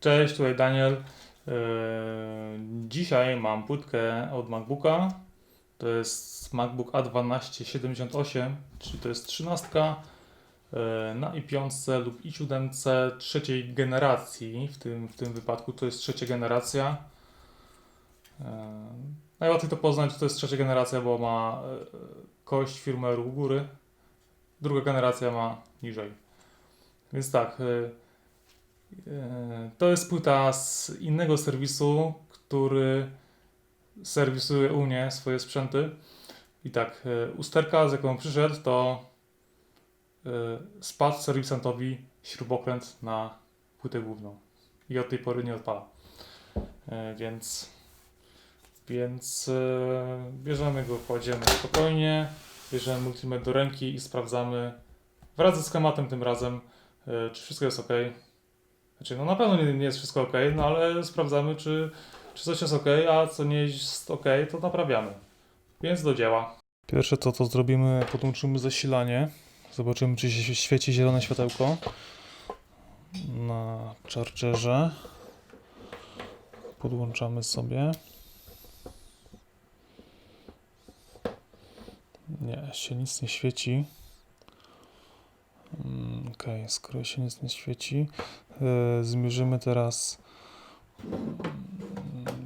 Cześć, tutaj Daniel. Yy, Dzisiaj mam płytkę od MacBooka. To jest MacBook A1278, czyli to jest 13 yy, na i5 lub i7 trzeciej generacji. W tym, w tym wypadku to jest trzecia generacja. Yy, Najłatwiej to poznać, że to jest trzecia generacja, bo ma kość firmware'u u góry. Druga generacja ma niżej. Więc tak. E, To jest płyta z innego serwisu, który serwisuje u mnie swoje sprzęty. I tak, e, usterka, z jaką przyszedł, to e, spadł serwisantowi śrubokręt na płytę główną. I od tej pory nie odpala. Więc, więc bierzemy go, kładziemy spokojnie, bierzemy multimet do ręki i sprawdzamy wraz ze schematem tym razem, czy wszystko jest ok. Znaczy, no na pewno nie, nie jest wszystko ok, no ale sprawdzamy, czy, czy coś jest ok, a co nie jest ok, to naprawiamy. Więc do dzieła. Pierwsze to, to zrobimy, podłączymy zasilanie. Zobaczymy, czy się świeci zielone światełko na chargerze. Podłączamy sobie. Nie, się nic nie świeci. Mm, Okej, skoro się nic nie świeci, zmierzymy teraz.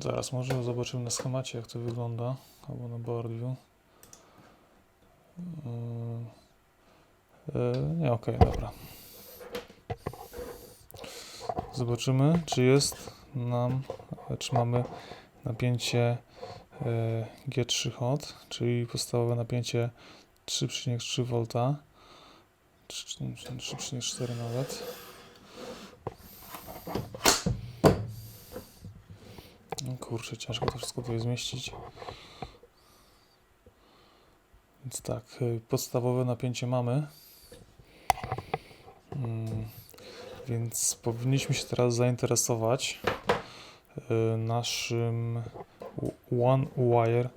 Zaraz, może zobaczymy na schemacie, jak to wygląda, albo na boardview. Mm, e, Nie, okej, dobra. Zobaczymy, czy jest nam, czy mamy napięcie e, G3 hot, czyli podstawowe napięcie 3,3 V. 3,4 nawet. No kurczę, ciężko to wszystko tutaj zmieścić. Więc tak, y, podstawowe napięcie mamy. Mm, Więc powinniśmy się teraz zainteresować y, naszym One Wire, y,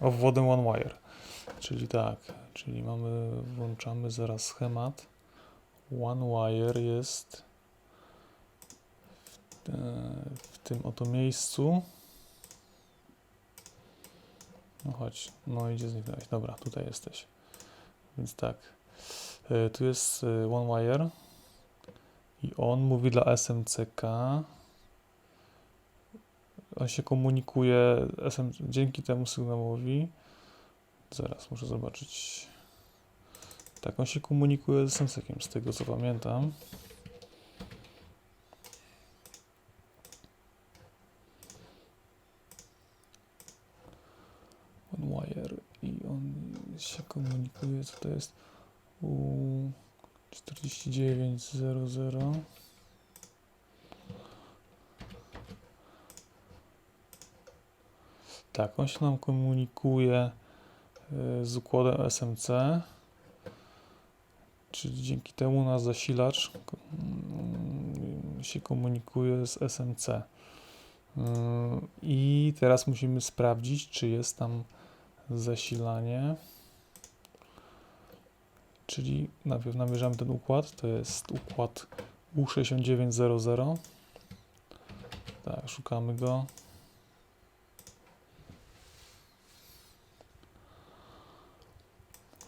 obwodem One Wire. Czyli tak, czyli mamy, włączamy zaraz schemat. One wire jest tym oto miejscu. No chodź, no idzie zniknąłeś. Dobra, tutaj jesteś. Więc tak, e, tu jest e, one wire i on mówi dla SMCK. On się komunikuje SM, dzięki temu sygnałowi. Zaraz muszę zobaczyć. Tak, on się komunikuje z Sensekiem, z tego co pamiętam. On wire i on się komunikuje, co to jest? U 4900. Tak, on się nam komunikuje y, z układem SMC. Czyli dzięki temu nasz zasilacz mm, się komunikuje z SMC. Ym, I teraz musimy sprawdzić, czy jest tam zasilanie. Czyli najpierw namierzamy ten układ. To jest układ U6900. Tak, szukamy go.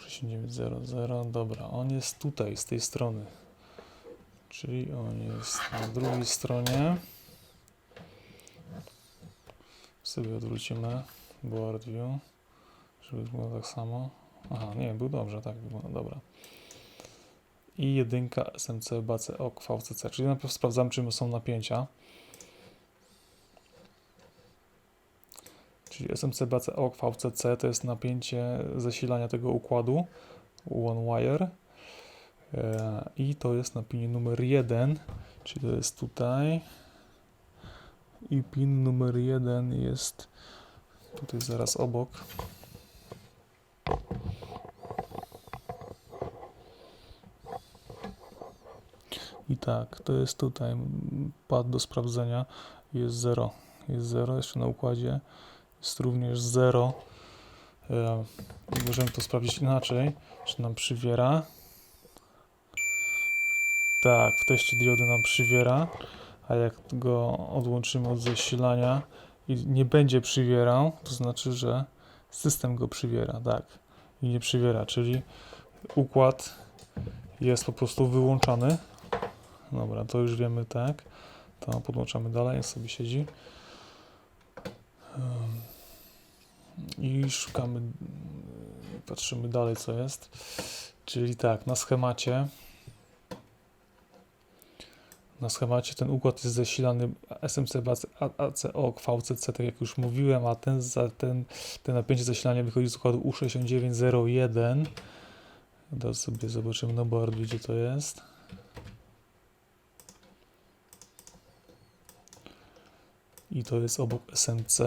U6900. Dobra, on jest tutaj, z tej strony. Czyli on jest na drugiej stronie. Sobie odwrócimy board view, żeby było tak samo. Aha, nie, był dobrze, tak wygląda, dobra. I jedynka SMC BAC OK VCC, czyli najpierw sprawdzamy, czym są napięcia. Czyli SMC BAC OK VCC to jest napięcie zasilania tego układu One Wire. E, I to jest na pinie numer 1, czyli to jest tutaj. I pin numer 1 jest tutaj zaraz obok. I tak, to jest tutaj pad do sprawdzenia. Jest 0. Jest 0 jeszcze na układzie. Jest również 0. E, możemy to sprawdzić inaczej, czy nam przywiera. Tak, w teście diody nam przywiera, a jak go odłączymy od zasilania i nie będzie przywierał, to znaczy, że system go przywiera, tak. I nie przywiera, czyli układ jest po prostu wyłączany. Dobra, to już wiemy, tak. To podłączamy dalej, sobie siedzi. Ym, I szukamy, patrzymy dalej, co jest. Czyli tak, na schemacie na schemacie ten układ jest zasilany SMC, ACO, VCC, tak jak już mówiłem, a ten, za, ten, ten napięcie zasilania wychodzi z układu U6901. Teraz sobie zobaczymy na board, gdzie to jest. i to jest obok SMC.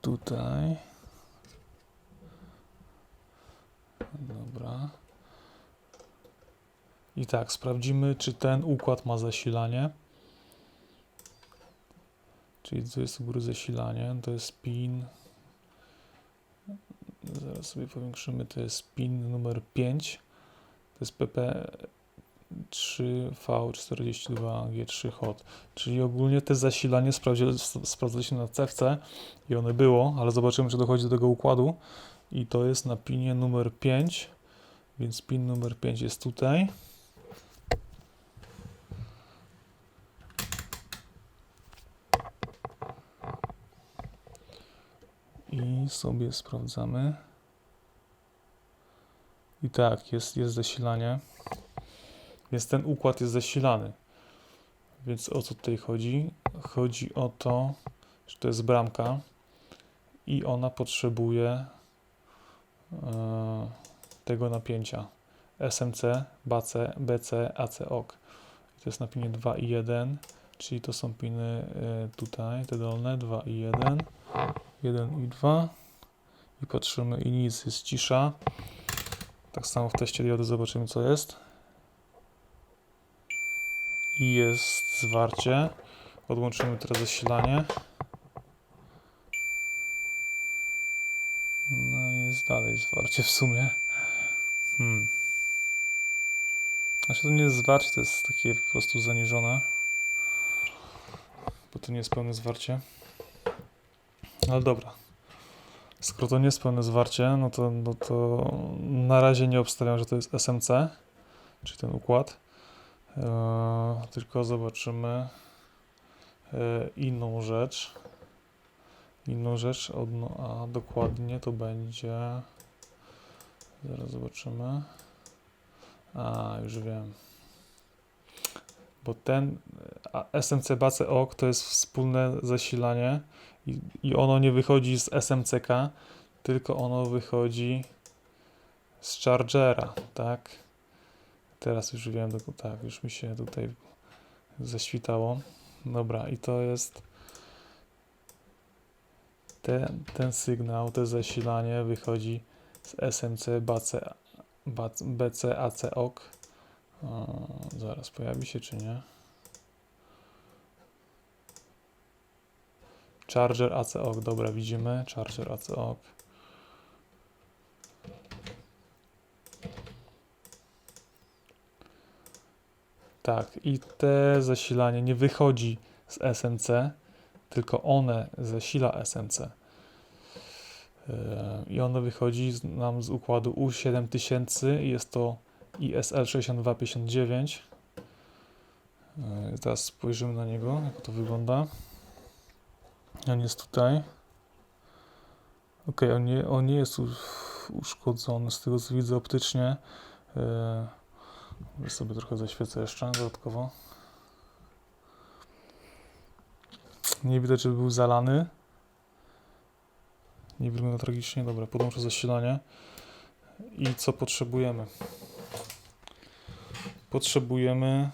Tutaj. Dobra. I tak, sprawdzimy, czy ten układ ma zasilanie. Czyli tu jest u góry zasilanie, to jest pin. Zaraz sobie powiększymy, to jest pin numer 5. To jest PP 3V42G3HOT. Czyli ogólnie te zasilanie sprawdza na cewce i one było, ale zobaczymy, czy dochodzi do tego układu. I to jest na pinie numer 5, więc pin numer 5 jest tutaj. I sobie sprawdzamy. I tak, jest, jest zasilanie. Więc ten układ jest zasilany. Więc o co tutaj chodzi? Chodzi o to, że to jest bramka i ona potrzebuje e, tego napięcia. SMC, BC, BC, AC, OK. To jest na pinie 2 i 1, czyli to są piny e, tutaj, te dolne, 2 i 1. 1 i 2 i patrzymy i nic, jest cisza. Tak samo w teście diody zobaczymy co jest. I jest zwarcie. Odłączymy teraz zasilanie. No jest dalej zwarcie w sumie. Hmm. Znaczy to nie jest zwarcie, to jest takie po prostu zaniżone. Bo to nie jest pełne zwarcie. Ale dobra. Skoro to nie jest pełne zwarcie, no to, no to na razie nie obstawiam, że to jest SMC, czyli ten układ. Eee, tylko zobaczymy eee, inną rzecz. Inną rzecz, odno, a dokładnie to będzie. Zaraz zobaczymy. A, już wiem. Bo ten a SMC BACE OK to jest wspólne zasilanie i ono nie wychodzi z SMCK, tylko ono wychodzi z Chargera, tak? Teraz już wiem, tak, już mi się tutaj zaświtało. Dobra, i to jest ten, ten sygnał, to zasilanie wychodzi z SMC BC AC OK. O, zaraz pojawi się czy nie? Charger AC OK, dobra, widzimy. Charger AC Tak, i te zasilanie nie wychodzi z SMC, tylko one zasila SMC. Yy, I ono wychodzi nam z układu U7000 i jest to ISL 6259. Yy, Teraz spojrzymy na niego, jak to wygląda. On jest tutaj. Ok, on nie, on nie jest usz- uszkodzony z tego co widzę optycznie. Yy, sobie trochę zaświecę jeszcze dodatkowo. Nie widać, żeby był zalany. Nie wygląda tragicznie. Dobra, podłączę zasilanie. I co potrzebujemy? Potrzebujemy.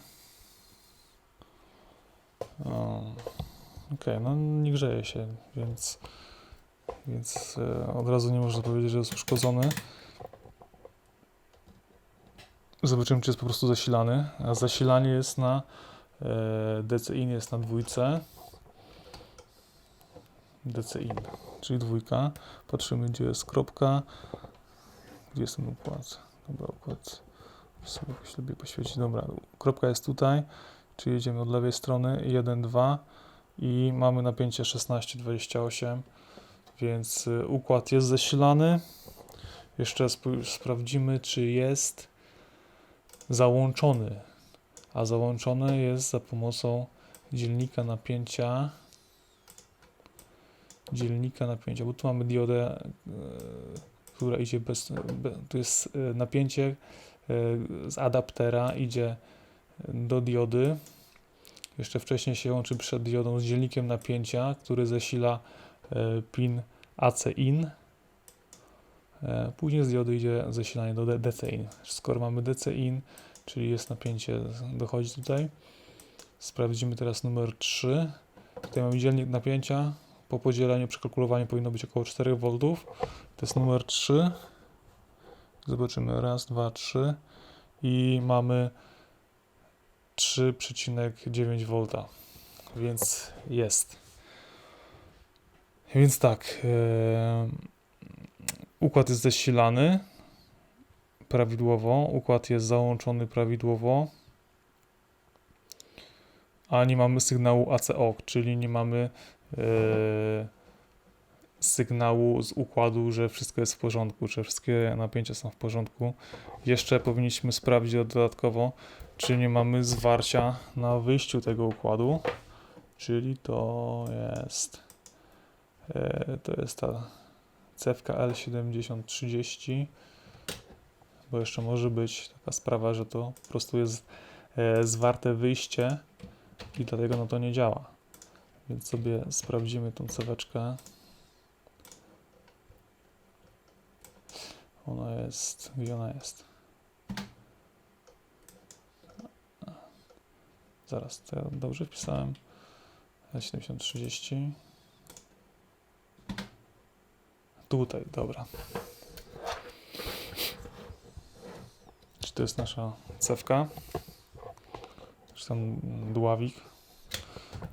Okej, no nie grzeje się, więc, więc e, od razu nie można powiedzieć, że jest uszkodzony. Zobaczymy, czy jest po prostu zasilany. A zasilanie jest na e, DC-in jest na dwójce. DC-in, czyli dwójka. Patrzymy, gdzie jest kropka, gdzie jest ten układ. Dobra, układ sobie lepiej poświecić. Dobra, kropka jest tutaj, czyli jedziemy od lewej strony 1, 2 i mamy napięcie 16-28, więc y, układ jest zasilany. Jeszcze sprawdzimy, czy jest załączony, a załączony jest za pomocą dzielnika napięcia dzielnika napięcia, bo tu mamy diodę, e, która idzie bez, be, tu jest e, napięcie e, z adaptera idzie do diody. Jeszcze wcześniej się łączy przed diodą z dzielnikiem napięcia, który zasila pin AC-in. E, Później z diody idzie zasilanie do DC-in. Skoro mamy DC-in, czyli jest napięcie, dochodzi tutaj. Sprawdzimy teraz numer 3. Tutaj mamy dzielnik napięcia. Po podzieleniu, przekalkulowaniu powinno być około 4 V. To jest numer 3. Zobaczymy. Raz, dwa, trzy. I mamy 3,9 V. Więc jest. Więc tak. e, układ jest zasilany prawidłowo. Układ jest załączony prawidłowo. A nie mamy sygnału ACO, czyli nie mamy e, sygnału z układu, że wszystko jest w porządku, że wszystkie napięcia są w porządku. Jeszcze powinniśmy sprawdzić dodatkowo, czy nie mamy zwarcia na wyjściu tego układu, czyli to jest e, to jest ta cewka L7030, bo jeszcze może być taka sprawa, że to po prostu jest e, zwarte wyjście i dlatego no to nie działa. Więc sobie sprawdzimy tą ceweczkę. Ona jest. Gdzie ona jest? Zaraz, to ja dobrze wpisałem. 7030. Tutaj, dobra. Czy to jest nasza cewka? Czy tam dławik?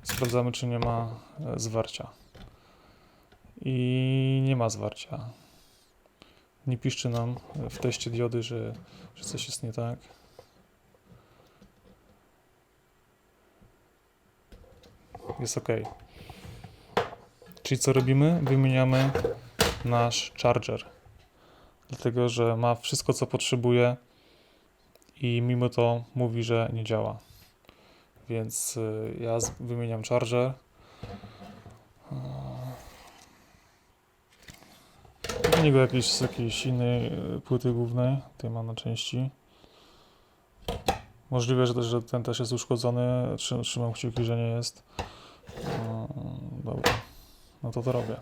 Sprawdzamy, czy nie ma e, zwarcia. I nie ma zwarcia. Nie piszczy nam w teście diody, że, że coś jest nie tak. Jest ok. Czyli co robimy? Wymieniamy nasz charger. Dlatego, że ma wszystko, co potrzebuje i mimo to mówi, że nie działa. Więc y, ja wymieniam charger. Do niego jakiejś, z jakiejś innej y, płyty głównej. Tutaj mam na części. Możliwe, że, też, że ten też jest uszkodzony. Trzy- Trzymam kciuki, że nie jest. No, dobra. No to to robię.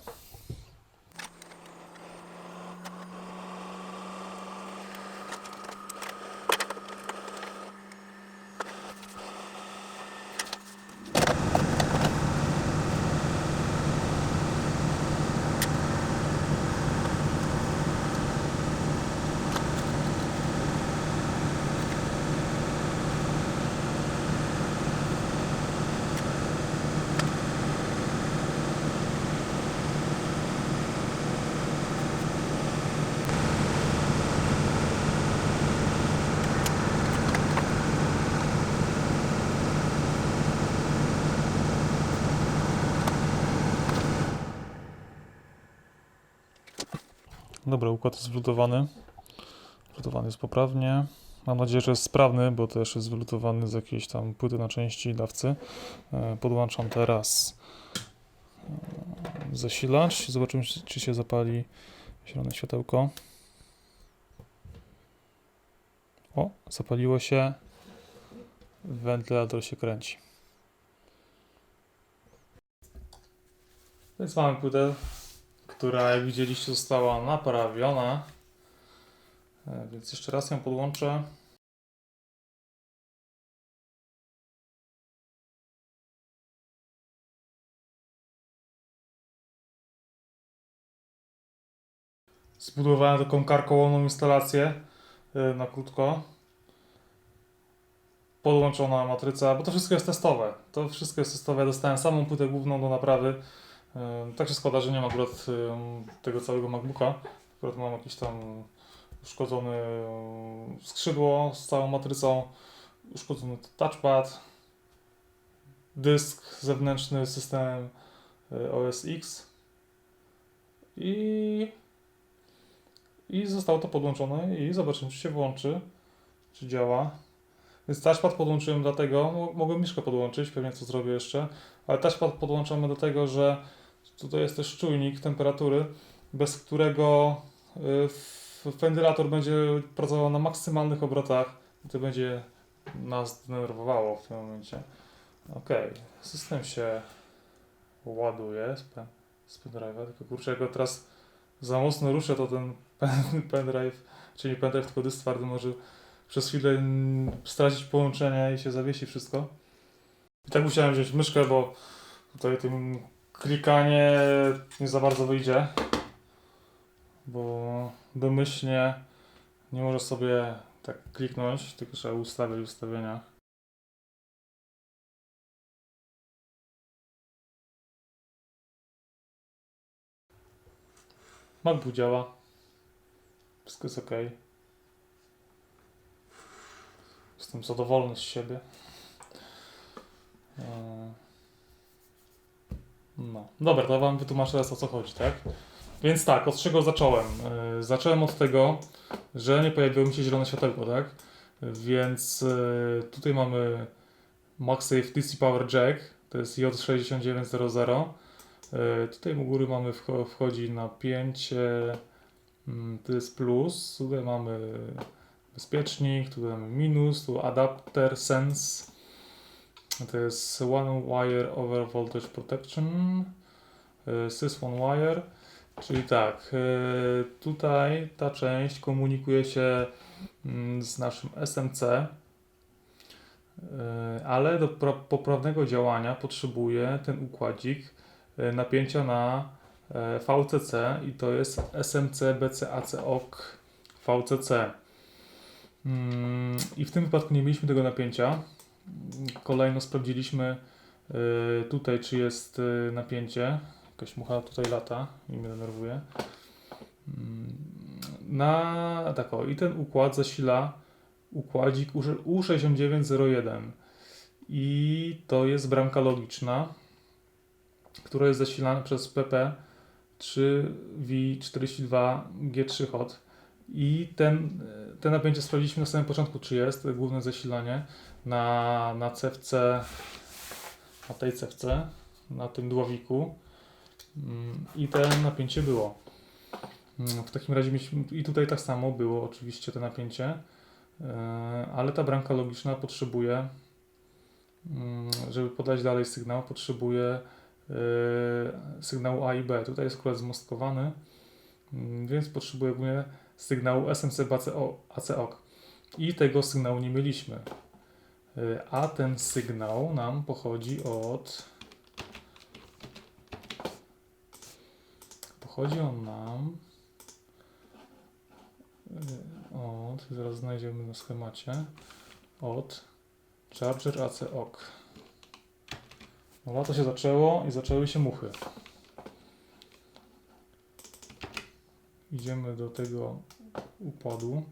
Dobra, układ jest wlutowany. Wlutowany jest poprawnie. Mam nadzieję, że jest sprawny, bo też jest wylutowany z jakiejś tam płyty na części dawcy. E, Podłączam teraz e, zasilacz. Zobaczymy, czy- czy się zapali zielone światełko. O, zapaliło się. Wentylator się kręci. Więc mamy płytę która jak widzieliście została naprawiona. E, Więc jeszcze raz ją podłączę. Zbudowałem taką karkołomną instalację e, na krótko. Podłączona matryca, bo to wszystko jest testowe. To wszystko jest testowe. Dostałem samą płytę główną do naprawy. Tak się składa, że nie mam akurat tego całego MacBooka. Akurat mam jakiś tam uszkodzony e, skrzydło z całą matrycą, uszkodzony touchpad, dysk zewnętrzny z systemem OS X i, i zostało to podłączone i zobaczymy, czy się włączy, czy działa. Więc touchpad podłączyłem dlatego, mo- mogłem myszkę podłączyć, pewnie to zrobię jeszcze, ale touchpad podłączamy do tego, że tutaj jest też czujnik temperatury, bez którego y, wentylator będzie pracował na maksymalnych obrotach i to będzie nas denerwowało w tym momencie. Ok, system się ładuje z, pen, z pendrive'a, tylko kurczę, jak go teraz za mocno ruszę, to ten pen, pendrive, czyli pendrive, tylko dysk twardy może przez chwilę stracić połączenie i się zawiesi wszystko. I tak musiałem wziąć myszkę, bo tutaj tym klikanie nie za bardzo wyjdzie, bo domyślnie nie może sobie tak kliknąć, tylko trzeba ustawiać ustawienia. MacBook działa. Wszystko jest ok. Jestem zadowolony z siebie. Eee, No, dobra, to wam wytłumaczę teraz o co chodzi, tak? Więc tak, od czego zacząłem? Eee, Zacząłem od tego, że nie pojawiło mi się zielone światełko, tak? Więc eee, tutaj mamy MagSafe DC Power Jack, to jest J6900. Eee, Tutaj u góry mamy wcho- wchodzi na 5, eee, mm, to jest plus, tutaj mamy bezpiecznik, tu mamy minus, tu adapter sense, to jest one wire over voltage protection, y, sys one wire, czyli tak, y, tutaj ta część komunikuje się mm, z naszym SMC, y, ale do poprawnego działania potrzebuje ten układzik napięcia na e, VCC i to jest SMC BCAC OK VCC. Mm, I w tym wypadku nie mieliśmy tego napięcia. Kolejno sprawdziliśmy y, tutaj, czy jest y, napięcie. Jakaś mucha tutaj lata i mnie denerwuje. Mm, Na tak o, i ten układ zasila układzik U- U6901 i to jest bramka logiczna, która jest zasilana przez PP 3V42G3 hot i ten, te napięcie sprawdziliśmy na samym początku, czy jest główne zasilanie na, na CFC, na tej CFC, na tym dłowiku Mm, i te napięcie było. Mm, W takim razie i tutaj tak samo było oczywiście to napięcie, e, ale ta bramka logiczna potrzebuje, mm, żeby podać dalej sygnał, potrzebuje e, sygnału A i B. Tutaj jest akurat zmostkowany, więc potrzebuje głównie sygnału SMC ACOK. I tego sygnału nie mieliśmy. Y, A ten sygnał nam pochodzi od. Pochodzi on nam. y, Od. Zaraz znajdziemy na schemacie. Od Charger ACOK. No lato się zaczęło i zaczęły się muchy. Idziemy do tego układu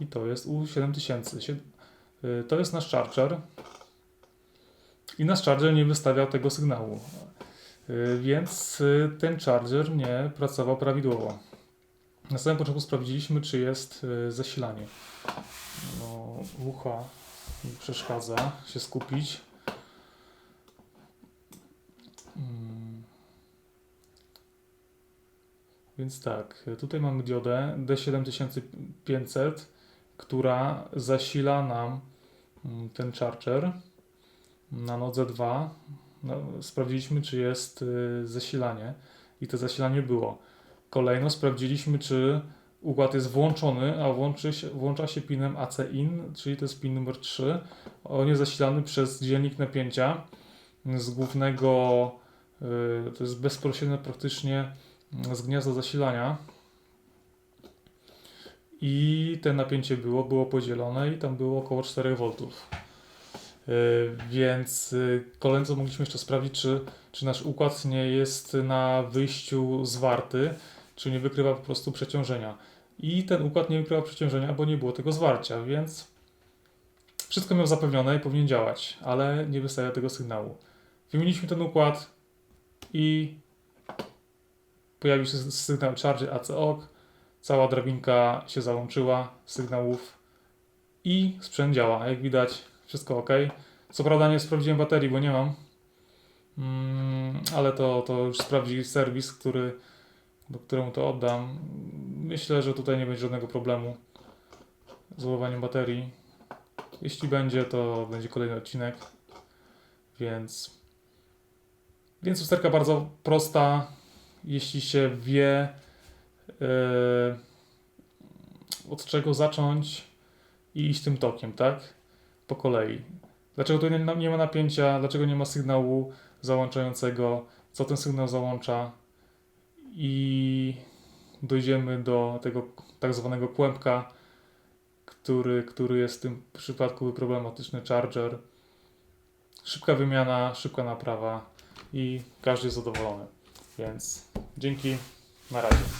i to jest U7000. Y, To jest nasz charger i nasz charger nie wystawiał tego sygnału, Y, więc y, ten charger nie pracował prawidłowo. Na samym początku sprawdziliśmy, czy jest zasilanie. No, mi przeszkadza się skupić. Mm. Więc tak, tutaj mamy diodę D7500, która zasila nam ten charger na nodze 2. No, sprawdziliśmy, czy jest y, zasilanie i to zasilanie było. Kolejno sprawdziliśmy, czy układ jest włączony, a włączy się, włącza się pinem AC-IN, czyli to jest pin numer 3. On jest zasilany przez dziennik napięcia z głównego, y, to jest bezpośrednio praktycznie z gniazda zasilania i te napięcie było, było podzielone i tam było około 4 V. Yy, Więc kolejne co mogliśmy jeszcze sprawdzić, czy, czy nasz układ nie jest na wyjściu zwarty, czy nie wykrywa po prostu przeciążenia. i ten układ nie wykrywał przeciążenia, bo nie było tego zwarcia, więc wszystko miał zapewnione i powinien działać, ale nie wystawia tego sygnału. Wymieniliśmy ten układ i pojawił się sygnał Charge ACOG, cała drabinka się załączyła sygnałów i sprzęt działa. Jak widać, wszystko ok. Co prawda nie sprawdziłem baterii, bo nie mam, mm, ale to, to już sprawdzi serwis, który, do któremu to oddam. Myślę, że tutaj nie będzie żadnego problemu z ładowaniem baterii. Jeśli będzie, to będzie kolejny odcinek, więc więc usterka bardzo prosta, jeśli się wie od czego zacząć i iść tym tokiem, tak? Po kolei. Dlaczego tu nie, nie ma napięcia, dlaczego nie ma sygnału załączającego, co ten sygnał załącza i dojdziemy do tego tak zwanego kłębka, który, który jest w tym przypadku problematyczny charger. Szybka wymiana, szybka naprawa i każdy jest zadowolony. Więc dzięki, na razie.